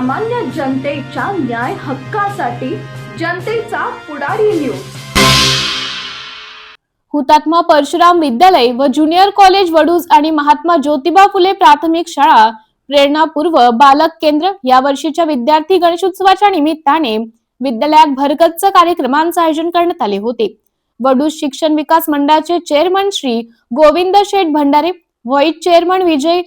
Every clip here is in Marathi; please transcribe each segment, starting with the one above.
सामान्य जनतेच्या न्याय हक्कासाठी जनतेचा पुढारी न्यूज हुतात्मा परशुराम विद्यालय व ज्युनियर कॉलेज वडूज आणि महात्मा ज्योतिबा फुले प्राथमिक शाळा प्रेरणापूर्व बालक केंद्र या वर्षीच्या विद्यार्थी गणेशोत्सवाच्या निमित्ताने विद्यालयात भरगच्च कार्यक्रमांचे आयोजन करण्यात आले होते. वडूज शिक्षण विकास मंडळाचे chairman Shri Govind Sheth Bhandare vice chairman Vijay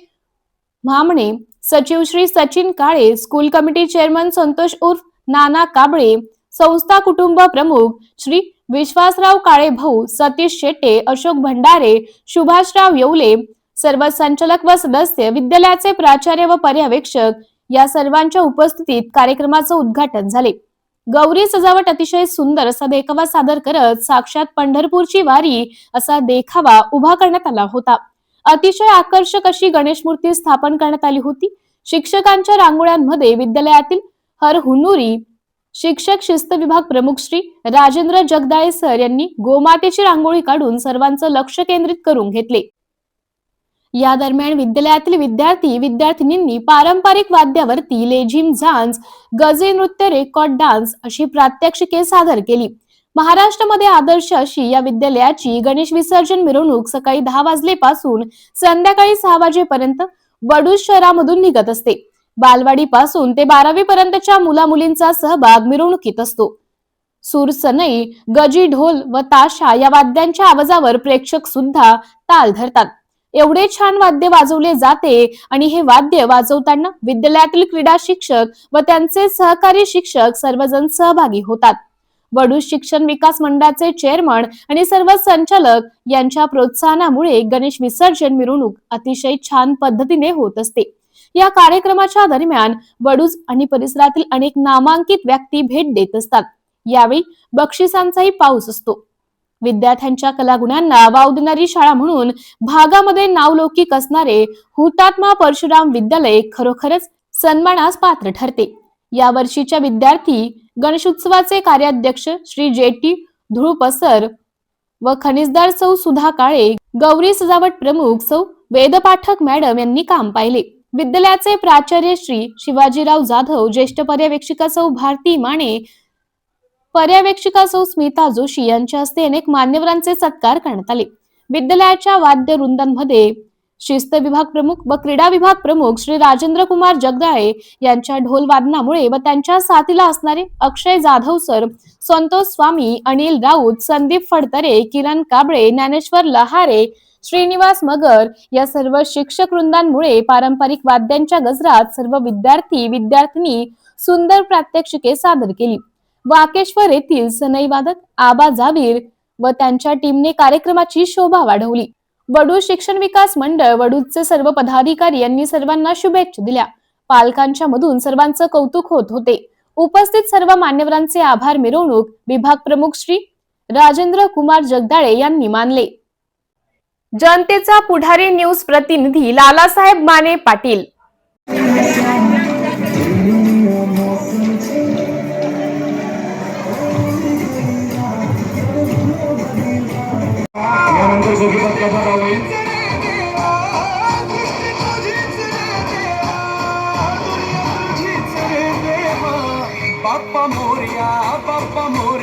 Mhamane सचिव Shri Sachin Kale school committee chairman Santosh उर्फ नाना काबळे संस्था कुटुंब प्रमुख श्री विश्वासराव काळे भाऊ सतीश शेट्टे अशोक भंडारे सुभाषराव येवले सर्व संचालक व सदस्य विद्यालयाचे प्राचार्य व पर्यवेक्षक या सर्वांच्या उपस्थितीत कार्यक्रमाचं उद्घाटन झाले. गौरी सजावट अतिशय सुंदर असा देखावा सादर करत साक्षात पंढरपूरची वारी असा देखावा उभा करण्यात आला होता. अतिशय आकर्षक अशी गणेश मूर्ती स्थापन करण्यात आली होती. शिक्षकांच्या रांगोळ्यांमध्ये विद्यालयातील हर हुनुरी शिक्षक शिस्त विभाग प्रमुख श्री राजेंद्र जगदाळे सर यांनी गोमातेची रांगोळी काढून सर्वांचं लक्ष केंद्रित करून घेतले. या दरम्यान विद्यालयातील विद्यार्थी विद्यार्थिनींनी पारंपरिक वाद्यावरती लेझिम झांज गजे नृत्य रेकॉर्ड डान्स अशी प्रात्यक्षिके सादर केली. महाराष्ट्रामध्ये आदर्श अशी या विद्यालयाची गणेश विसर्जन मिरवणूक सकाळी दहा वाजलेपासून संध्याकाळी सहा वाजेपर्यंत वडूज शहरामधून निघत असते. बालवाडी पासून ते बारावी पर्यंतच्या मुला मुलींचा सहभाग मिरवणुकीत असतो. सूर सनई गजी ढोल व ताशा या वाद्यांच्या आवाजावर प्रेक्षक सुद्धा ताल धरतात. एवढे छान वाद्य वाजवले जाते आणि हे वाद्य वाजवताना विद्यालयातील क्रीडा शिक्षक व त्यांचे सहकारी शिक्षक सर्वजण सहभागी होतात. वडू शिक्षण विकास मंडळाचे चेअरमन आणि सर्व संचालक यांच्या प्रोत्साहनामुळे गणेश विसर्जन मिरवणूक अतिशय छान पद्धतीने होत असते. या कार्यक्रमाच्या दरम्यान वडूज आणि परिसरातील अनेक नामांकित व्यक्ती भेट देत असतात. यावेळी बक्षिसांचाही पाऊस असतो. विद्यार्थ्यांच्या कलागुणांना वाव देणारी शाळा म्हणून भागामध्ये नावलौकिक असणारे हुतात्मा परशुराम विद्यालय खरोखरच सन्मानास पात्र ठरते. या वर्षीच्या विद्यार्थी गणेशोत्सवाचे कार्याध्यक्ष श्री जेटी धुळपसर व खनिजदार सौ सुधा काळे गौरी सजावट प्रमुख सौ वेदपाठक मॅडम यांनी काम पाहिले. विद्यालयाचे प्राचार्य श्री शिवाजीराव जाधव ज्येष्ठ पर्यवेक्षिका सौ भारती माने पर्यवेक्षिका सौ स्मिता जोशी यांच्या हस्ते अनेक मान्यवरांचे सत्कार करण्यात आले. विद्यालयाच्या वाद्य वृंदांमध्ये शिस्त विभाग प्रमुख व क्रीडा विभाग प्रमुख श्री राजेंद्र कुमार जगदाळे यांच्या ढोल वादनामुळे व त्यांच्या साथीला असणारे अक्षय जाधव सर संतोष स्वामी अनिल राऊत संदीप फडतरे किरण काबळे ज्ञानेश्वर लहारे श्रीनिवास मगर या सर्व शिक्षक वृंदांमुळे पारंपरिक वाद्यांच्या गजरात सर्व विद्यार्थी विद्यार्थिनी सुंदर प्रात्यक्षिके सादर केली. वाकेश्वर येथील सनई वादक आबा जावीर व त्यांच्या टीमने कार्यक्रमाची शोभा वाढवली. वडूज शिक्षण विकास मंडळ वडूजचे सर्व पदाधिकारी यांनी सर्वांना शुभेच्छा दिल्या. पालकांच्या मधून सर्वांचं कौतुक होत होते. उपस्थित सर्व मान्यवरांचे आभार मिरवणूक विभाग प्रमुख श्री राजेंद्र कुमार जगदाळे यांनी मानले. जनतेचा पुढारी न्यूज प्रतिनिधी Lalasaheb Mane Patil. Sofibat Kapatawi. Bappa Moria, Bappa Moria.